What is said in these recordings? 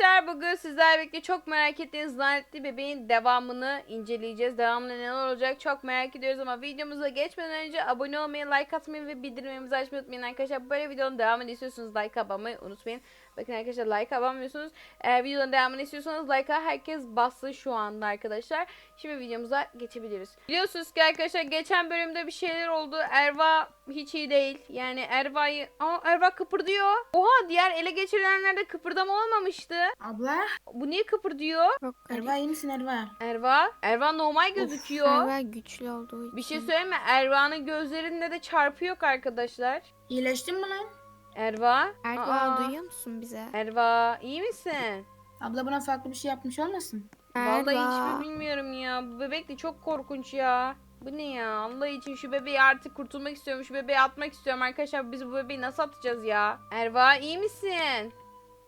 arkadaşlar bugün sizlerle birlikte çok merak ettiğiniz lanetli bebeğin devamını inceleyeceğiz. Devamında neler olacak çok merak ediyoruz ama videomuza geçmeden önce abone olmayı, like atmayı ve bildirimlerimizi açmayı unutmayın arkadaşlar. Böyle videonun devamını istiyorsanız like atmayı unutmayın. Bakın arkadaşlar like atamıyorsunuz. Eğer videonun devamını istiyorsanız like'a herkes bassın şu anda arkadaşlar. Şimdi videomuza geçebiliriz. Biliyorsunuz ki arkadaşlar geçen bölümde bir şeyler oldu. Erva hiç iyi değil. Yani Erva'yı... Aa Erva kıpırdıyor. Oha diğer ele geçirilenlerde kıpırdama olmamıştı. Abla, Bu niye kıpırdıyor? Çok. Erva iyi misin Erva? Erva. Erva normal gözüküyor. Erva güçlü olduğu için. Bir şey söyleyeyim mi? Erva'nın gözlerinde de çarpı yok arkadaşlar. İyileştin mi lan? Erva. Erva Aa. duyuyor musun bize? Erva iyi misin? Abla buna farklı bir şey yapmış olmasın? Vallahi Erva. hiçbir bilmiyorum ya. Bu bebek de çok korkunç ya. Bu ne ya? Allah için şu bebeği artık kurtulmak istiyorum. Şu bebeği atmak istiyorum arkadaşlar. Biz bu bebeği nasıl atacağız ya? Erva iyi misin?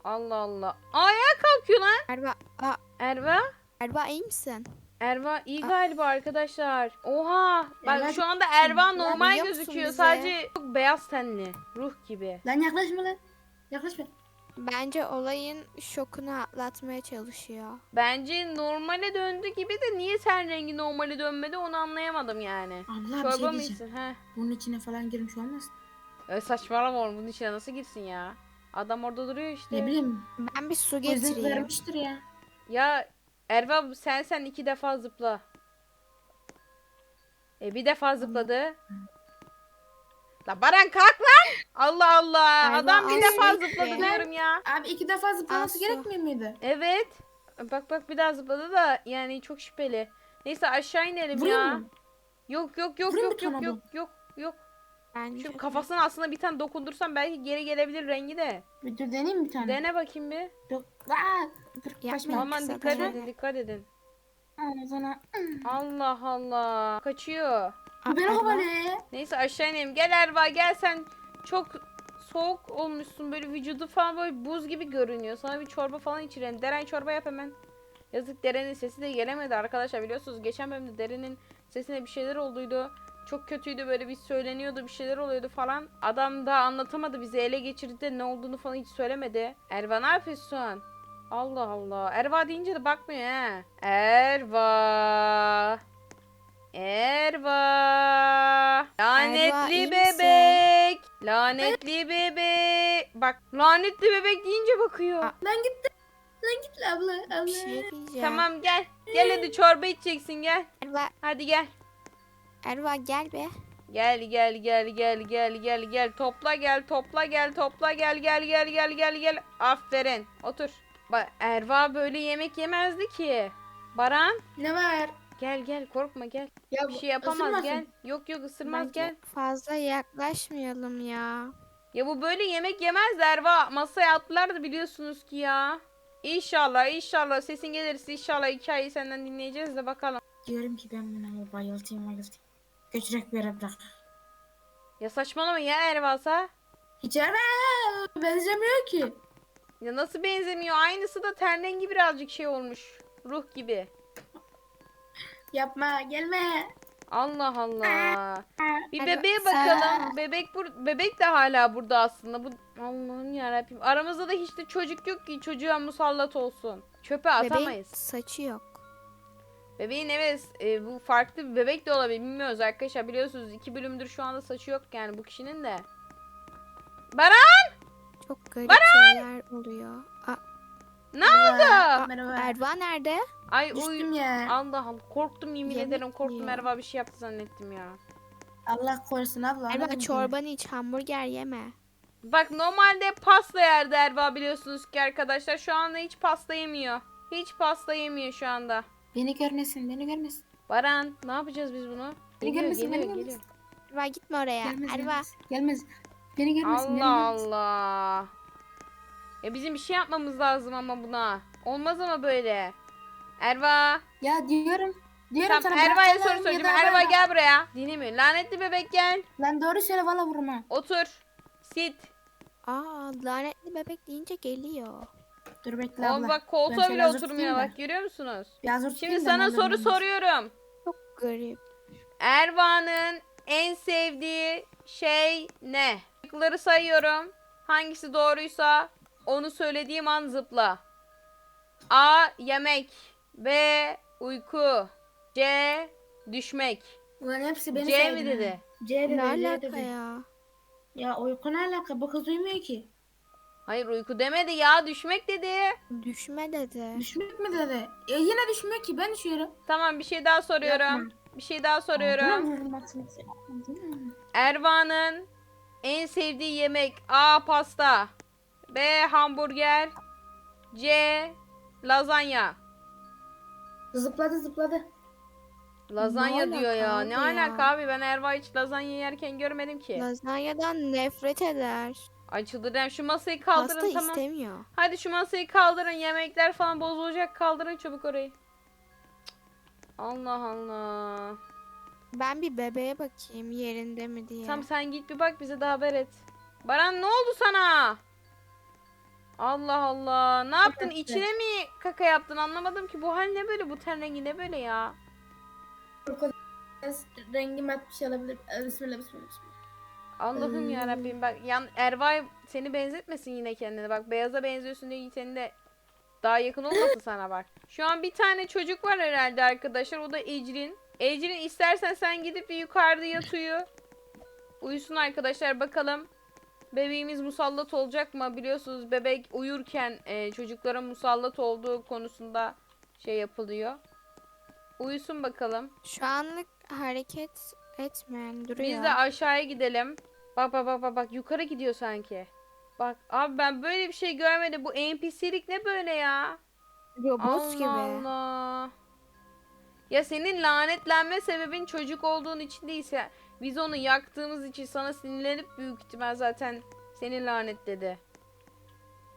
Allah Allah. Ayağa kalkıyor lan. Erva. Aa, Erva. Erva iyi misin? Erva iyi Aa. galiba arkadaşlar. Oha. Bak şu anda Erva normal musun gözüküyor. bizi? Sadece çok beyaz tenli. Ruh gibi. Lan yaklaşma lan. Yaklaşma. Bence olayın şokunu atlatmaya çalışıyor. Bence normale döndü gibi de niye ten rengi normale dönmedi onu anlayamadım yani. Abla bir Çorba şey mı diyeceğim. içsin? Heh. Bunun içine falan girmiş olmasın? E saçmalama oğlum bunun içine nasıl girsin ya? Adam orada duruyor işte. Ne bileyim. Ben bir su Gözlük getireyim. vermiştir ya. Ya Erva sen sen iki defa zıpla. E bir defa zıpladı. La Baran kalk lan. Allah Allah. Erva, Adam bir al defa zıpladı diyorum ya. Abi iki defa zıplaması Aslı. gerekmiyor muydu? Evet. Bak bak bir daha zıpladı da yani çok şüpheli. Neyse aşağı inelim Vurayım ya. mı? Yok yok yok Vurayım yok mı yok yok yok yok. Bence Şu de. kafasına aslında bir tane dokundursam belki geri gelebilir rengi de. Bir dur deneyeyim bir tane. Dene bakayım bir. Dur. Aa, dur kaçma. Aman kısa dikkat edin dikkat edin. Aa, sana. Allah Allah. Kaçıyor. Erva. kovalıyor. Neyse aşağı inelim. Gel Erva gel sen çok soğuk olmuşsun böyle vücudu falan böyle buz gibi görünüyor. Sana bir çorba falan içirelim. Deren çorba yap hemen. Yazık Deren'in sesi de gelemedi arkadaşlar biliyorsunuz. Geçen bölümde Deren'in sesine bir şeyler olduydu. Çok kötüydü böyle bir söyleniyordu bir şeyler oluyordu falan. Adam da anlatamadı bize ele geçirdi de ne olduğunu falan hiç söylemedi. Erva ne yapıyorsun? Allah Allah. Erva deyince de bakmıyor he. Erva. Erva. Lanetli Erva, bebek. Lanetli bebek. Bak lanetli bebek deyince bakıyor. Aa. Lan git. Lan git abla. Abla. Bir şey diyeceğim. Tamam gel. Gel hadi çorba içeceksin gel. Erva, Hadi gel. Erva gel be. Gel gel gel gel gel gel gel topla gel topla gel topla gel gel gel gel gel gel. Aferin. Otur. Bak Erva böyle yemek yemezdi ki. Baran Ne var? gel gel korkma gel. Ya Bir şey yapamaz ısırmasın. gel. Yok yok ısırmaz Bence gel. fazla yaklaşmayalım ya. Ya bu böyle yemek yemez Erva. Masaya atlardı biliyorsunuz ki ya. İnşallah inşallah sesin gelirse inşallah hikayeyi senden dinleyeceğiz de bakalım. Diyorum ki ben buna bayıltayım bayıltayım. Götürek bir yere bırak. Ya saçmalama ya Erva'sa. Hiç Erva benzemiyor ki. Ya nasıl benzemiyor? Aynısı da ten rengi birazcık şey olmuş. Ruh gibi. Yapma gelme. Allah Allah. Bir bebeğe bakalım. Bebek bur bebek de hala burada aslında. Bu Allah'ım ya Aramızda da hiç de çocuk yok ki çocuğa musallat olsun. Çöpe Bebeğin atamayız. saçı yok. Bebeğin evet e, bu farklı bir bebek de olabilir. Bilmiyoruz arkadaşlar. Biliyorsunuz iki bölümdür şu anda saçı yok yani bu kişinin de. Baran Çok garip şeyler oluyor. Aa, ne oldu? Merhaba. Erva nerede? Ay Düştüm uy. ya. Allah Allah korktum yemin Yemek ederim korktum yiyor. Erva bir şey yaptı zannettim ya. Allah korusun abla. Erva çorbanı iç hamburger yeme. Bak normalde pasta yerdi Erva biliyorsunuz ki arkadaşlar. Şu anda hiç pasta yemiyor. Hiç pasta yemiyor şu anda. Beni görmesin, beni görmesin. Baran ne yapacağız biz bunu? Beni Geliyor görmesin, geliyor beni geliyor. görmesin. Erva gitme oraya. Gelmez, Erva. gelmez. Gelmez. Beni görmesin, beni Allah görmesin. Allah. Ya bizim bir şey yapmamız lazım ama buna. Olmaz ama böyle. Erva. Ya diyorum. Diyorum Tamam sana Erva'ya bırak soru lan, soracağım. ya da Erva bırak. gel buraya. Dinlemiyor. Lanetli bebek gel. Lan doğru söyle valla vurma. Otur. Sit. Aa lanetli bebek deyince geliyor. Dur bekle Oğlum abla. bak koltuğa Ben bile hazır oturmuyor tutayım da. bak görüyor musunuz? Bir hazır Şimdi tutayım da sana ben soru dönmem. soruyorum. Çok garip. Erva'nın en sevdiği şey ne? Şıkları sayıyorum. Hangisi doğruysa onu söylediğim an zıpla. A. Yemek. B. Uyku. C. Düşmek. Ulan hepsi beni C sevdi mi ha. dedi? C dedi. Ne C alaka dedi. ya? Ya uyku ne alaka? Bu kız uyumuyor ki. Hayır uyku demedi ya düşmek dedi. Düşme dedi. Düşmek mi dedi? E yine düşmüyor ki. Ben düşüyorum. Tamam bir şey daha soruyorum. Yapma. Bir şey daha soruyorum. Erva'nın en sevdiği yemek A. Pasta B. Hamburger C. Lazanya Zıpladı zıpladı. Lazanya Ne diyor ya. Ne ya? alaka abi? Ben Erva hiç lazanya yerken görmedim ki. Lazanyadan nefret eder. Ay çıldıracağım. Şu masayı kaldırın Pasta tamam. istemiyor. Hadi şu masayı kaldırın. Yemekler falan bozulacak. Kaldırın çabuk orayı. Cık. Allah Allah. Ben bir bebeğe bakayım yerinde mi diye. Tamam sen git bir bak bize de haber et. Baran ne oldu sana? Allah Allah. Ne yaptın? yaptı? İçine mi kaka yaptın? Anlamadım ki. Bu hal ne böyle? Bu ten rengi ne böyle ya? Rengi mat bir şey olabilir. Ee, Bismillah bismillah. bismillah. Allah'ım Hmm. ya Rabbim bak yan Ervay seni benzetmesin yine kendine. Bak beyaza benziyorsun diye seni de daha yakın olmasın sana bak. Şu an bir tane çocuk var herhalde arkadaşlar. O da Ecrin. Ecrin istersen sen gidip bir yukarıda yat uyu. Uyusun arkadaşlar bakalım. Bebeğimiz musallat olacak mı? Biliyorsunuz bebek uyurken e, çocuklara musallat olduğu konusunda şey yapılıyor. Uyusun bakalım. Şu anlık hareket etmeyen duruyor. Biz de aşağıya gidelim. Bak bak bak bak bak yukarı gidiyor sanki. Bak abi ben böyle bir şey görmedim. Bu NPC'lik ne böyle ya? Robot Allah gibi. Allah. Ya senin lanetlenme sebebin çocuk olduğun için değilse biz onu yaktığımız için sana sinirlenip büyük ihtimal zaten seni lanetledi.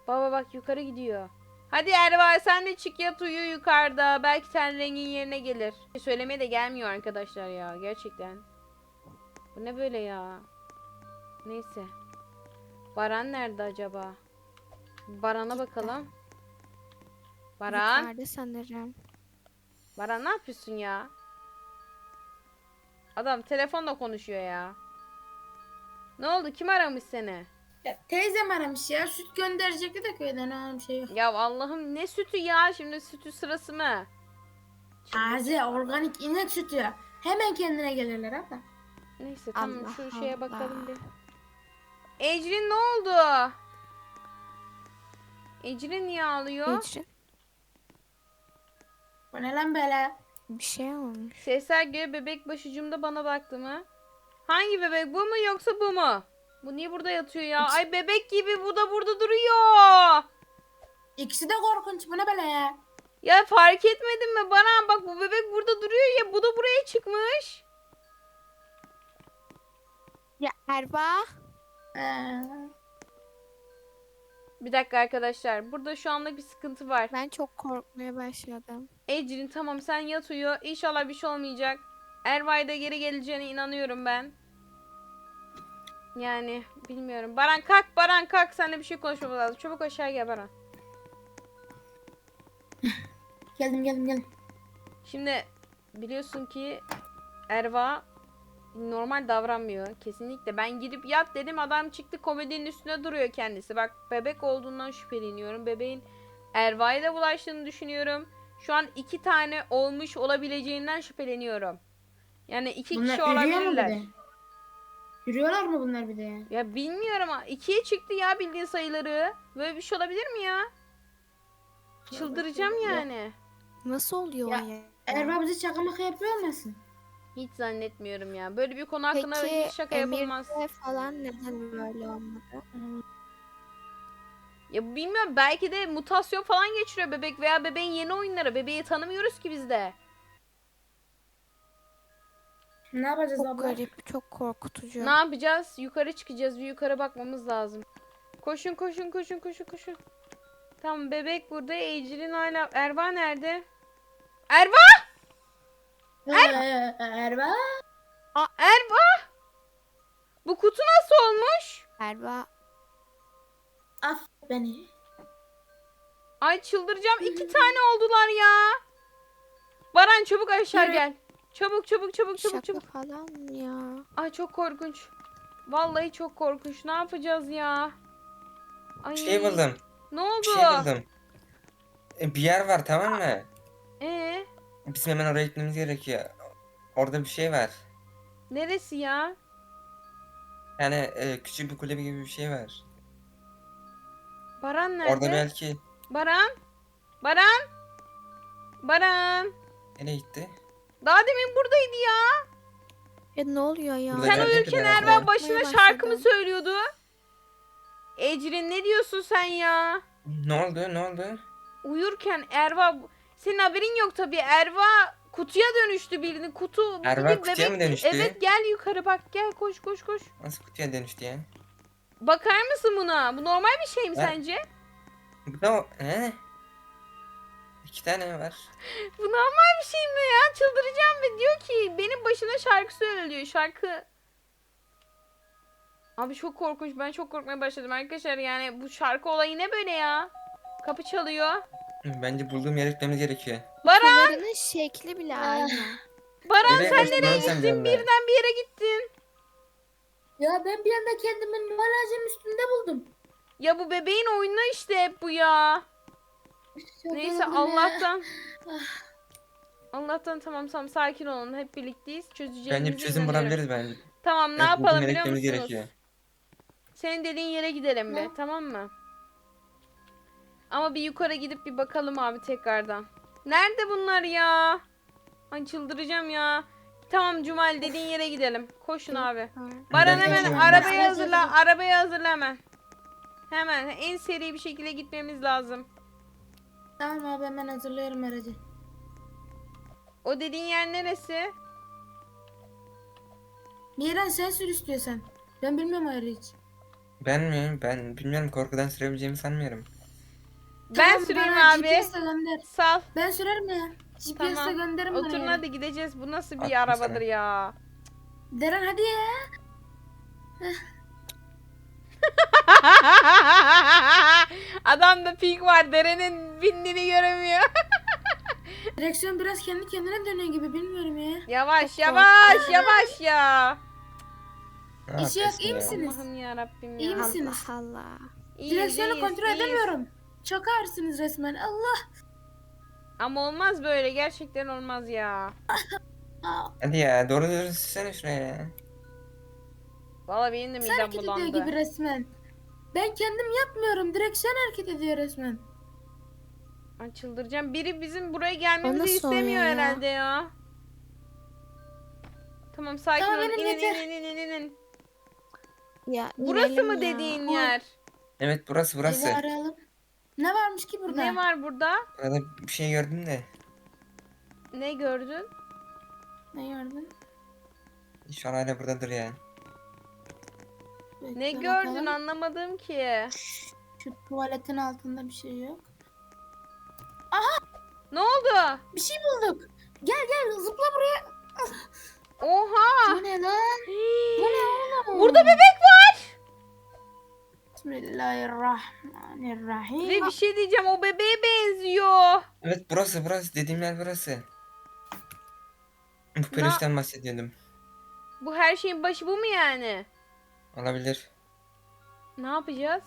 Baba bak yukarı gidiyor. Hadi Erva sen de çık yat uyu yukarıda. Belki ten rengin yerine gelir. Söylemeye de gelmiyor arkadaşlar ya gerçekten. Bu ne böyle ya? Neyse. Baran nerede acaba? Baran'a bakalım. Baran. Yukarıda sanırım. Baran ne yapıyorsun ya? Adam telefonla konuşuyor ya. Ne oldu? Kim aramış seni? Ya, teyzem aramış ya. Süt gönderecekti de köyden. Ha, bir şey yok. Ya Allah'ım ne sütü ya? Şimdi sütü sırası mı? Taze organik inek sütü. Hemen kendine gelirler abla. Neyse tamam Allah şu şeye Allah. bakalım bir. Ecrin ne oldu? Ecrin niye ağlıyor? Ecrin, Bu ne lan böyle? bir şey olmuş. Sesler göre bebek başucumda bana baktı mı? Hangi bebek? Bu mu yoksa bu mu? Bu niye burada yatıyor ya? Ay bebek gibi bu da burada duruyor. İkisi de korkunç. Bu ne böyle ya? Ya fark etmedin mi Baran? Bak bu bebek burada duruyor ya. Bu da buraya çıkmış. Ya Erba. Bir dakika arkadaşlar. Burada şu anda bir sıkıntı var. Ben çok korkmaya başladım. Ecrin tamam sen yat uyu. İnşallah bir şey olmayacak. Erva'ya da geri geleceğine inanıyorum ben. Yani bilmiyorum. Baran kalk Baran kalk. Seninle bir şey konuşmamız lazım. Çabuk aşağı gel Baran. geldim geldim geldim. Şimdi biliyorsun ki Erva normal davranmıyor kesinlikle. Ben gidip yat dedim adam çıktı komedinin üstüne duruyor kendisi. Bak bebek olduğundan şüpheleniyorum. Bebeğin Erva'ya da bulaştığını düşünüyorum. Şu an iki tane olmuş olabileceğinden şüpheleniyorum. Yani iki Bunlar kişi olabilirler. Yürüyorlar mı bunlar bir de ya? Ya bilmiyorum ama ikiye çıktı ya bildiğin sayıları. Böyle bir şey olabilir mi ya? Çıldıracağım Ya. yani. Nasıl oluyor Ya, ya? Erba bizi şaka maka yapıyor olmasın? Hiç zannetmiyorum ya. Böyle bir konu hakkında Peki hiç şaka yapılmaz. Emir'de falan neden böyle olmadı? Ya bilmiyorum belki de mutasyon falan geçiriyor bebek veya bebeğin yeni oyunları. Bebeği tanımıyoruz ki biz de. Ne yapacağız Çok abla? garip, çok korkutucu. Ne yapacağız? Yukarı çıkacağız. Bir yukarı bakmamız lazım. Koşun koşun koşun koşun koşun. Tamam bebek burada. Ecrin hala. Erva nerede? Erva! Ee, Erba? Erva! Bu kutu nasıl olmuş? Erba Affet beni. Ay çıldıracağım. İki tane oldular ya. Baran çabuk aşağı gel. Çabuk çabuk çabuk çabuk şaka çabuk. falan mı ya? Ay çok korkunç. Vallahi çok korkunç. Ne yapacağız ya? Ay. Bir şey buldum. Ne oldu? Bir şey buldum. E, Bir yer var tamam mı? Ee, Bizim hemen oraya gitmemiz gerekiyor. Orada bir şey var. neresi ya? Yani e, küçük bir kulübe gibi bir şey var. Baran nerede? Orada belki Baran? Baran? Baran? nereye gitti? Daha demin buradaydı ya. Ya ne oluyor ya? Burada Sen geldi uyurken herhalde. Erva başına Uyumaya şarkı mı başladım. söylüyordu? Ecrin ne diyorsun sen ya? Ne oldu? Ne oldu? Uyurken Erva senin haberin yok tabii. Erva kutuya dönüştü birini. Kutu Erva bir kutuya mı dönüştü? Evet gel yukarı bak gel koş koş koş. Nasıl kutuya dönüştü ya? Bakar mısın buna? Bu normal bir şey mi Ben- sence? Bu da. He? İki tane var. Bu normal bir şey mi ya? Çıldıracağım ve diyor ki benim başına şarkı söylüyor. Şarkı. Abi çok korkunç. Ben çok korkmaya başladım arkadaşlar. Yani bu şarkı olayı ne böyle ya? Kapı çalıyor. Bence bulduğum yere gitmemiz gerekiyor. Baran! Kutularının şekli bile aynı. Baran Nereye sen kaçtın nereye lan sen gittin? Birden bir yere gittin. Ya ben bir anda kendimi barajın üstünde buldum. Ya bu bebeğin oyunu işte hep bu ya. Çok Neyse ya. Allah'tan. Ah. Allah'tan tamam tamam sakin olun. Hep birlikteyiz. Çözeceğimize Bence bir çözüm inanıyorum. bulabiliriz bence. Tamam ne Evet, bulduğum yapalım yere biliyor gitmemiz musunuz? gerekiyor. Senin dediğin yere gidelim bir Ne? tamam mı? Ama bir yukarı gidip bir bakalım abi tekrardan. Nerede bunlar ya? Ay çıldıracağım ya. Tamam Cumal dediğin yere gidelim. Koşun abi. Baran hemen arabayı hazırla. Arabayı hazırla hemen. Hemen en seri bir şekilde gitmemiz lazım. Tamam abi hemen hazırlıyorum aracı. O dediğin yer neresi? Miran sen sür istiyorsan. Ben bilmiyorum ayrı hiç. Ben mi? Ben bilmiyorum korkudan sürebileceğimi sanmıyorum. Ben Tamam, süreyim bana abi. GPS'le gönder. Sal. Ben sürerim ya. GPS'le Tamam. gönderin bana Oturun ya. hadi gideceğiz. Bu nasıl bir Attım arabadır sana. ya? Deren hadi ya. Adamda pink var. Derenin bindiğini göremiyor. Direksiyon biraz kendi kendine dönüyor gibi bilmiyorum ya. yavaş yavaş yavaş ya. Ne İşi yok, yapıyorsun iyi ya? misin? Allah'ım ya Rabbim İyi ya. misin? misiniz? Allah Allah. İyiyiz, Direksiyonu iyiyiz, kontrol iyiyiz. edemiyorum. Çok ağırsınız resmen. Allah. Ama olmaz böyle. Gerçekten olmaz ya. Aa, Hadi ya doğru düzgün sürsene şuraya ya. Valla benim de sen midem hareket ediyor bulandı. gibi resmen. Ben kendim yapmıyorum. Direksiyon hareket ediyor resmen. Ay çıldıracağım. Biri bizim buraya gelmemizi nasıl istemiyor ya? herhalde ya. Tamam sakin Tamam, olun. benim İnin, yeter. inin inin inin. Ya Burası inelim mı ya. dediğin yer? Evet burası burası. Evi arayalım. Ne varmış ki burada? Ne var burada? Burada bir şey gördüm de. Ne gördün? Ne gördün? Şu an hala buradadır ya. Bekle Ne gördün bakalım. anlamadım ki. Şu tuvaletin altında bir şey yok. Ne oldu? Bir şey bulduk. Gel gel zıpla buraya. Oha! Bu ne lan? Bu ne oğlum? Burada bebek. Bismillahirrahmanirrahim. Ve bir şey diyeceğim o bebeğe benziyor. Evet burası burası dediğim yer burası. Bu peluşten bahsediyordum. Bu her şeyin başı bu mu yani? Olabilir. Ne yapacağız?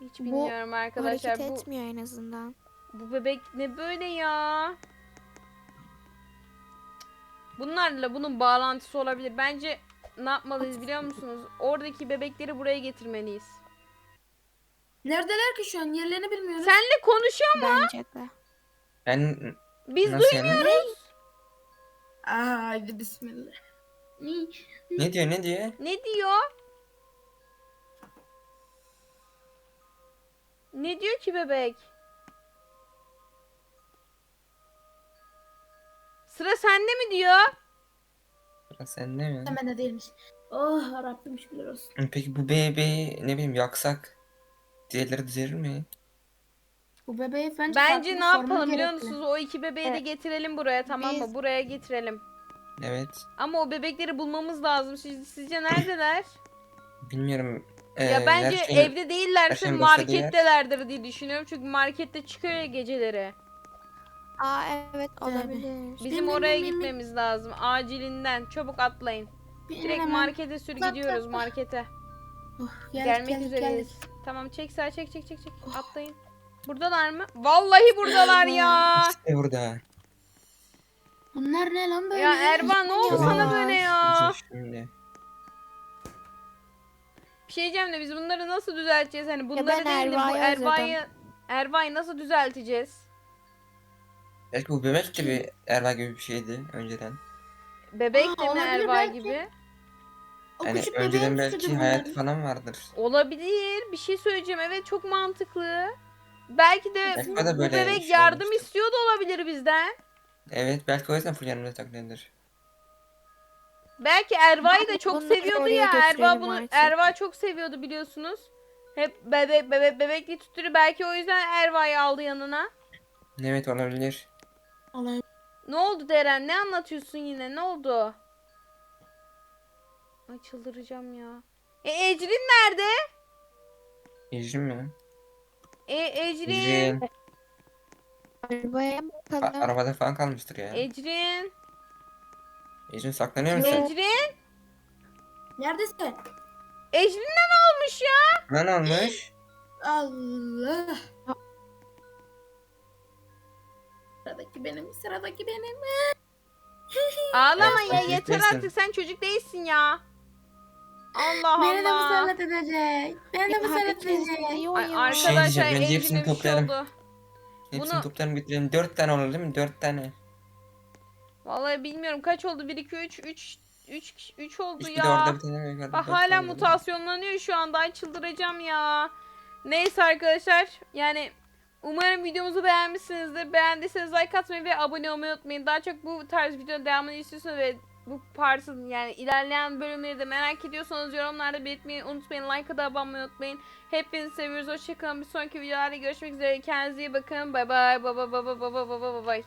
Hiç Bu bilmiyorum arkadaşlar. Hareket Bu, etmiyor en azından. bu bebek ne böyle ya? Bunlarla bunun bağlantısı olabilir. Bence ne yapmalıyız biliyor musunuz? Oradaki bebekleri buraya getirmeliyiz. Neredeler ki şu an? Yerlerini bilmiyoruz. Senle konuşuyor mu? Bence de. Ben Biz nasıl yani? duymuyoruz. Aa, haydi bismillah. Ne? Ne diyor ne diyor? Ne diyor? Ne diyor ki bebek? Sıra sende mi diyor? Burası sende mi? Hemen de değilmiş. Oh Rabbim şükürler olsun. Peki bu bebeği ne bileyim yaksak diğerleri düzelir mi? Bu bebeği bence, Bence ne yapalım biliyor musunuz? O iki bebeği de Evet. getirelim buraya tamam mı? Biz- Buraya getirelim. Evet. Ama o bebekleri bulmamız lazım. Siz, sizce neredeler? Bilmiyorum. Ee, ya bence her evde değillerse şeyin başladığı yer. markettelerdir diye düşünüyorum. Çünkü markette çıkıyor ya geceleri. Aa evet olabilir. Bizim bin, oraya bin. gitmemiz lazım. Acilinden. Çabuk atlayın. Bir Direkt hemen- markete sür Bak, gidiyoruz bak, bak. markete. Oh, geldik, Gelmek geldik, üzereyiz. geldik. Tamam çek sağ çek çek çek çek. Atlayın. Buradalar mı? Vallahi buradalar ya. İşte burada. Bunlar ne lan böyle? Ya Ervan ne oldu sana böyle ya? Şimdi. Bir şey diyeceğim de biz bunları nasıl düzelteceğiz? Hani bunları ben değil de bu Erva'yı Erva'yı Erva'yı nasıl düzelteceğiz? Belki bu bebek gibi Erva gibi bir şeydi önceden. Bebek Aa, de mi olabilir Erva belki. gibi? O Yani küçük önceden bebeğin belki hayatı bunların. falan vardır. Olabilir. Bir şey söyleyeceğim. Evet çok mantıklı. Belki de Belki bu, bu böyle bebek bir şey yardım olmuştur. istiyor da olabilir bizden. Evet belki o yüzden full yanımda takılıyordur. Belki Erva'yı da çok Bunları seviyordu oraya ya. Erva götürelim bunu artık. Erva çok seviyordu biliyorsunuz. Hep bebek bebek bebekli tuturu belki o yüzden Erva'yı aldı yanına. Evet olabilir. Olay- Ne oldu Deren? Ne anlatıyorsun yine? Ne oldu? Ay çıldıracağım ya. E Ecrin nerede? Ecrin mi? E Ecrin. Ecrin. Arabaya A- bakalım. arabada falan kalmıştır ya. Ecrin. Ecrin saklanıyor musun? Ecrin. Neredesin? Ecrin'e ne olmuş ya? Ne olmuş? Allah. Sıradaki benim, sıradaki benim. Ağlama ya yeter neyse. artık sen çocuk değilsin ya. Allah Beni de Allah. musallat edecek. Beni de Ya, musallat kimse edecek. iyi Ay, oynuyor. Şey arkadaşlar diyeceğim, bence hepsini bir şey toplayalım. oldu. Hepsini Bunu- toplayalım götürelim. Dört tane olur değil mi? Dört tane. Vallahi bilmiyorum kaç oldu? 1 2 3 3 3 3 oldu ya. de orada bir tane var. Bak hala mutasyonlanıyor şu anda. Ay çıldıracağım ya. Neyse arkadaşlar. Yani umarım videomuzu beğenmişsinizdir. Beğendiyseniz like atmayı ve abone olmayı unutmayın. Daha çok bu tarz videonun devamını istiyorsanız ve bu partın yani ilerleyen bölümleri de merak ediyorsanız yorumlarda belirtmeyi unutmayın. Like'a da abone olmayı unutmayın. Hepinizi seviyoruz. Hoşçakalın. Bir sonraki videolarda görüşmek üzere. Kendinize iyi bakın. Bay. Bay bay bay bay bay bay bay bay.